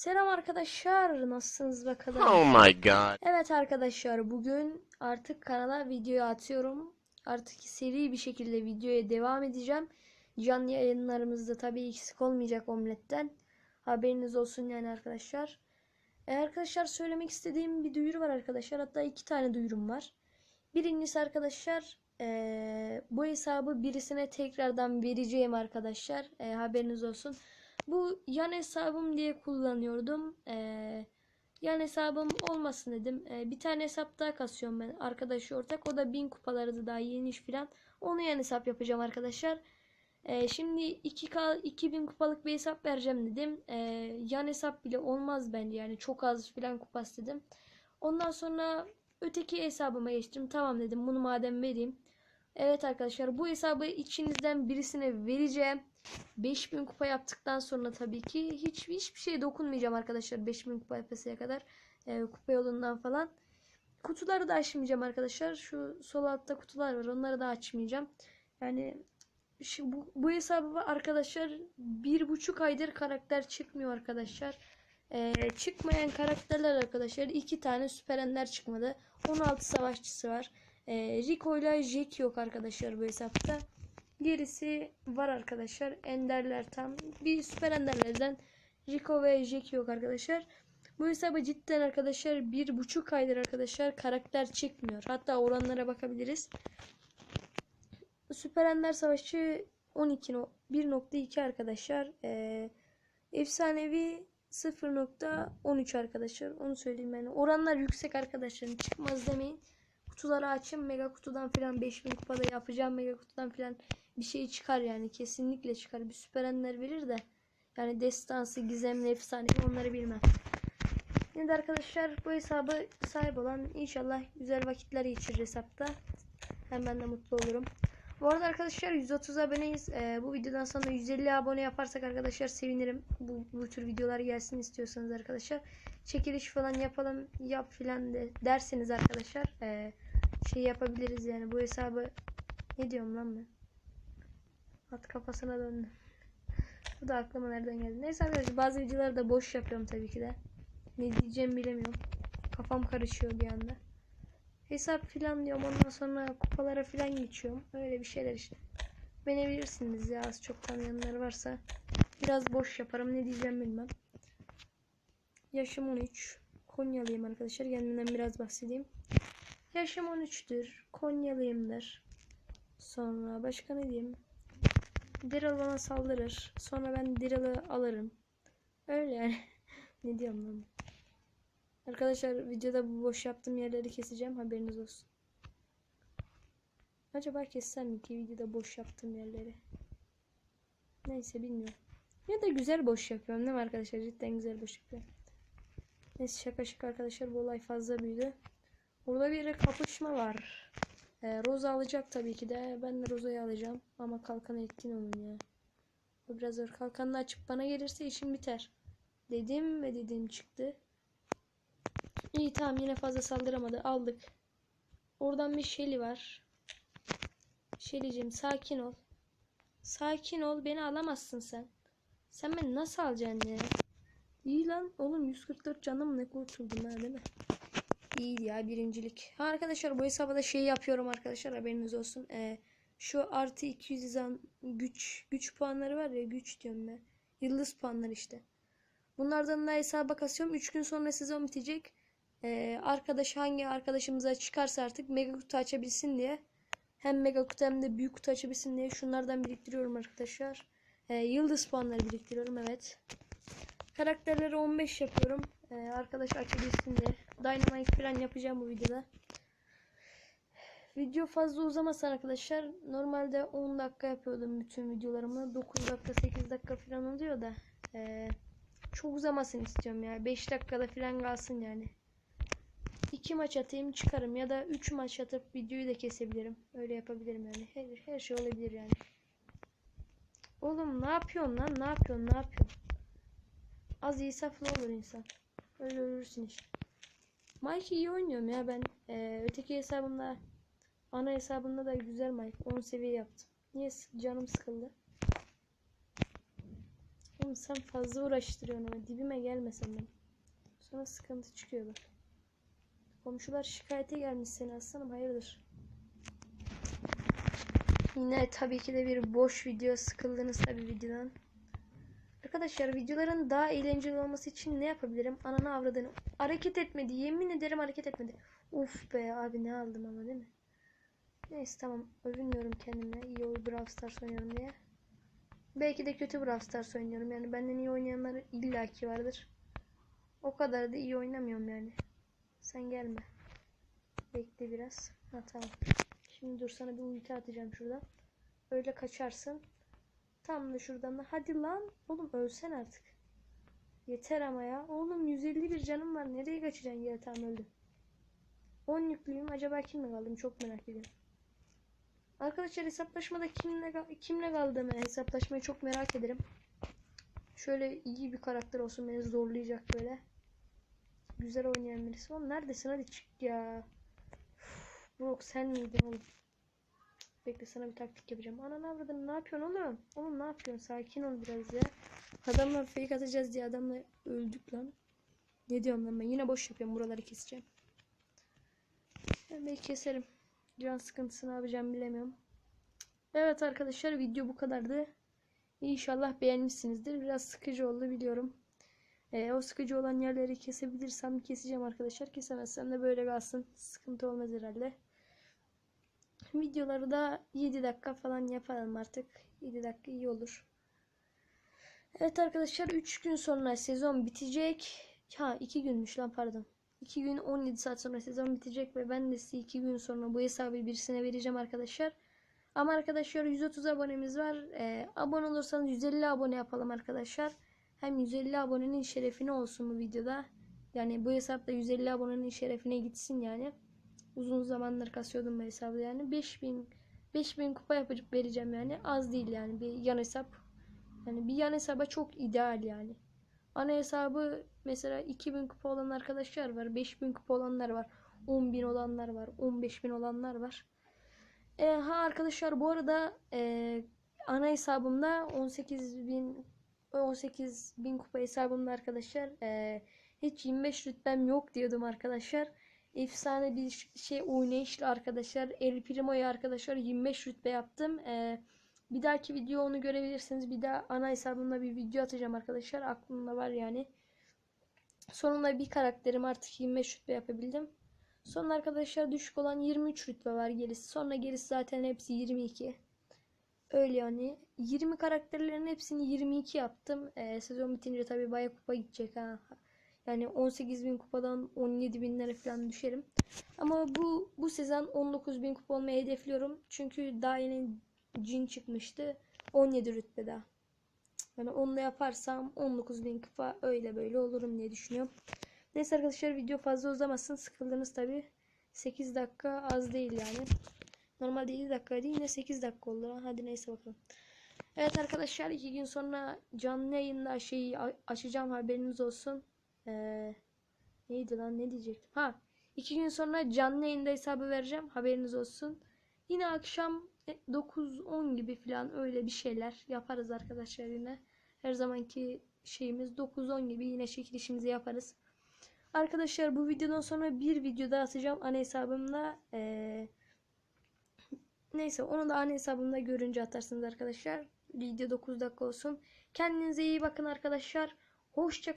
Selam arkadaşlar. Nasılsınız bakalım? Oh my god. Evet arkadaşlar bugün artık kanala video atıyorum. Artık seri bir şekilde videoya devam edeceğim. Canlı yayınlarımızda tabii eksik olmayacak omletten. Haberiniz olsun yani arkadaşlar. E, arkadaşlar söylemek istediğim bir duyuru var arkadaşlar. Hatta iki tane duyurum var. Birincisi arkadaşlar e, bu hesabı birisine tekrardan vereceğim arkadaşlar. E, haberiniz olsun. Bu yan hesabım diye kullanıyordum. Eee yan hesabım olmasın dedim. Ee, bir tane hesap daha kasıyorum ben. Arkadaş ortak. O da 1000 kupaları daha yeni iş filan. Onu yan hesap yapacağım arkadaşlar. Ee, şimdi 2K 2000 kupalık bir hesap vereceğim dedim. Ee, yan hesap bile olmaz bence. Yani çok az filan kupası dedim. Ondan sonra öteki hesabıma geçtim. Tamam dedim. Bunu madem vereyim. Evet arkadaşlar bu hesabı içinizden birisine vereceğim. 5000 kupa yaptıktan sonra tabii ki hiç hiçbir şeye dokunmayacağım arkadaşlar 5000 kupa yapasıya kadar e, kupa yolundan falan. Kutuları da açmayacağım arkadaşlar. Şu sol altta kutular var. Onları da açmayacağım. Yani şu, bu, bu hesabı arkadaşlar bir buçuk aydır karakter çıkmıyor arkadaşlar. E, çıkmayan karakterler arkadaşlar iki tane süper ender çıkmadı. 16 savaşçısı var. E, Rico ile Jack yok arkadaşlar bu hesapta. Gerisi var arkadaşlar. Enderler tam. Bir süper enderlerden Rico ve Jack yok arkadaşlar. Bu hesabı cidden arkadaşlar bir buçuk aydır arkadaşlar karakter çekmiyor. Hatta oranlara bakabiliriz. Süper Ender Savaşçı 12 no 1.2 arkadaşlar. Ee, efsanevi 0.13 arkadaşlar. Onu söyleyeyim yani. Oranlar yüksek arkadaşlar. Çıkmaz demeyin. Kutuları açın. Mega kutudan filan 5000 kupada yapacağım. Mega kutudan filan bir şey çıkar yani kesinlikle çıkar. Bir süper enler verir de yani destansı, gizemli, efsane onları bilmem. Şimdi arkadaşlar bu hesabı sahip olan inşallah güzel vakitler geçirir hesapta. Hem ben de mutlu olurum. Bu arada arkadaşlar 130 aboneyiz. Ee, bu videodan sonra 150 abone yaparsak arkadaşlar sevinirim. Bu, bu tür videolar gelsin istiyorsanız arkadaşlar. Çekiliş falan yapalım yap filan de derseniz arkadaşlar ee, şey yapabiliriz yani bu hesabı ne diyorum lan ben? At kafasına döndü. Bu da aklıma nereden geldi. Neyse arkadaşlar bazı videoları da boş yapıyorum tabii ki de. Ne diyeceğimi bilemiyorum. Kafam karışıyor bir anda. Hesap filan diyorum ondan sonra kupalara filan geçiyorum. Öyle bir şeyler işte. Beni bilirsiniz ya az çok tanıyanlar varsa. Biraz boş yaparım ne diyeceğim bilmem. Yaşım 13. Konyalıyım arkadaşlar. Kendimden biraz bahsedeyim. Yaşım 13'tür. Konyalıyımdır. Sonra başka ne diyeyim? Daryl bana saldırır. Sonra ben Daryl'ı alırım. Öyle yani. ne diyorum ben? Arkadaşlar videoda bu boş yaptığım yerleri keseceğim. Haberiniz olsun. Acaba kessem mi ki videoda boş yaptığım yerleri? Neyse bilmiyorum. Ya da güzel boş yapıyorum değil mi arkadaşlar? Cidden güzel boş yapıyorum. Neyse şaka şaka arkadaşlar bu olay fazla büyüdü. Burada bir kapışma var. Ee, Roza alacak tabii ki de. Ben de Roza'yı alacağım. Ama kalkanı etkin olun ya. O biraz zor. Kalkanını açıp bana gelirse işim biter. Dedim ve dediğim çıktı. İyi tamam yine fazla saldıramadı. Aldık. Oradan bir Shelly var. Shelly'cim sakin ol. Sakin ol. Beni alamazsın sen. Sen beni nasıl alacaksın ya? İyi lan. Oğlum 144 canım ne kurtuldum ha değil mi? İyi ya birincilik. Ha arkadaşlar bu hesaba da şey yapıyorum arkadaşlar haberiniz olsun. Ee, şu artı 200 yazan güç güç puanları var ya güç diyorum ben. Yıldız puanları işte. Bunlardan da hesaba kasıyorum. 3 gün sonra sezon bitecek. Ee, arkadaş hangi arkadaşımıza çıkarsa artık mega kutu açabilsin diye. Hem mega kutu hem de büyük kutu açabilsin diye şunlardan biriktiriyorum arkadaşlar. Ee, yıldız puanları biriktiriyorum evet. Karakterleri 15 yapıyorum. Ee, arkadaş açabilsin diye. Dynamite falan yapacağım bu videoda. Video fazla uzamasın arkadaşlar. Normalde 10 dakika yapıyordum bütün videolarımı. 9 dakika 8 dakika falan oluyor da. Ee, çok uzamasın istiyorum ya. 5 dakikada falan kalsın yani. 2 maç atayım çıkarım ya da 3 maç atıp videoyu da kesebilirim. Öyle yapabilirim yani. Her, her şey olabilir yani. Oğlum ne yapıyorsun lan? Ne yapıyorsun? Ne yapıyorsun? Az insaflı olur insan. Öyle ölürsün işte. Mike iyi oynuyorum ya ben. Ee, öteki hesabımda ana hesabımda da güzel Mike. 10 seviye yaptım. Niye canım sıkıldı? Oğlum sen fazla uğraştırıyorsun ama dibime gelmesen ben. Sonra sıkıntı çıkıyor bak. Komşular şikayete gelmiş seni aslanım hayırdır? Yine tabii ki de bir boş video sıkıldınız tabii videodan. Arkadaşlar videoların daha eğlenceli olması için ne yapabilirim? Ananı avradını. Hareket etmedi. Yemin ederim hareket etmedi. Uf be abi ne aldım ama değil mi? Neyse tamam. Övünmüyorum kendime. İyi oyun Brawl Stars oynuyorum diye. Belki de kötü Brawl Stars oynuyorum. Yani benden iyi oynayanlar illaki vardır. O kadar da iyi oynamıyorum yani. Sen gelme. Bekle biraz. Ha tamam. Şimdi dur sana bir ulti atacağım şuradan. Öyle kaçarsın. Tam da şuradan da. Hadi lan. Oğlum ölsen artık. Yeter ama ya. Oğlum 151 canım var. Nereye kaçacaksın? Ya tamam öldüm. 10 yüklüyüm. Acaba kimle kaldım? Çok merak ediyorum. Arkadaşlar hesaplaşmada kimle kimle kaldığımı hesaplaşmayı çok merak ederim. Şöyle iyi bir karakter olsun beni zorlayacak böyle. Güzel oynayan birisi. Oğlum neredesin? Hadi çık ya. Uf, sen miydin oğlum? Bekle sana bir taktik yapacağım. Ana ne yapıyordun? Ne yapıyorsun oğlum? Oğlum ne yapıyorsun? Sakin ol biraz ya. Adamla fake atacağız diye adamla öldük lan. Ne diyorum lan ben? Yine boş yapıyorum. Buraları keseceğim. Ben belki keserim. Can sıkıntısı ne yapacağım bilemiyorum. Evet arkadaşlar video bu kadardı. İnşallah beğenmişsinizdir. Biraz sıkıcı oldu biliyorum. Ee, o sıkıcı olan yerleri kesebilirsem keseceğim arkadaşlar. Kesemezsem de böyle kalsın. Sıkıntı olmaz herhalde. Videoları da 7 dakika falan yapalım artık. 7 dakika iyi olur. Evet arkadaşlar 3 gün sonra sezon bitecek. Ha 2 günmüş lan pardon. 2 gün 17 saat sonra sezon bitecek ve ben de size 2 gün sonra bu hesabı birisine vereceğim arkadaşlar. Ama arkadaşlar 130 abonemiz var. Ee, abone olursanız 150 abone yapalım arkadaşlar. Hem 150 abonenin şerefine olsun bu videoda. Yani bu hesapta 150 abonenin şerefine gitsin yani. Uzun zamandır kasıyordum bu hesabı yani. 5000 5000 kupa yapıp vereceğim yani. Az değil yani bir yan hesap. Yani bir yan hesaba çok ideal yani. Ana hesabı mesela 2000 kupa olan arkadaşlar var. 5000 kupa olanlar var. 10.000 olanlar var. 15.000 olanlar var. E, ha arkadaşlar bu arada e, ana hesabımda 18.000 18.000 kupa hesabımda arkadaşlar e, hiç 25 rütbem yok diyordum arkadaşlar. Efsane bir şey oynayışlı arkadaşlar. El Primo'yu arkadaşlar 25 rütbe yaptım. E, bir dahaki video onu görebilirsiniz. Bir daha ana hesabımda bir video atacağım arkadaşlar. Aklımda var yani. Sonunda bir karakterim artık 25 rütbe yapabildim. Sonra arkadaşlar düşük olan 23 rütbe var gerisi. Sonra gerisi zaten hepsi 22. Öyle yani. 20 karakterlerin hepsini 22 yaptım. Ee, sezon bitince tabi baya kupa gidecek ha. Yani 18.000 kupadan 17.000'lere falan düşerim. Ama bu bu sezon 19.000 kupa olmayı hedefliyorum. Çünkü daha yeni cin çıkmıştı. 17 rütbe daha. Yani onu da yaparsam 19.000 kupa öyle böyle olurum diye düşünüyorum. Neyse arkadaşlar video fazla uzamasın. Sıkıldınız tabi. 8 dakika az değil yani. Normalde 7 dakikaydı yine 8 dakika oldu. Hadi neyse bakalım. Evet arkadaşlar 2 gün sonra canlı yayında şeyi açacağım haberiniz olsun. Ee, neydi lan ne diyecektim. Ha 2 gün sonra canlı yayında hesabı vereceğim haberiniz olsun. Yine akşam 9-10 gibi falan öyle bir şeyler yaparız arkadaşlar yine. Her zamanki şeyimiz 9-10 gibi yine çekilişimizi yaparız. Arkadaşlar bu videodan sonra bir video daha atacağım ana hesabımda. Ee, neyse onu da ana hesabımda görünce atarsınız arkadaşlar. Video 9 dakika olsun. Kendinize iyi bakın arkadaşlar. Hoşça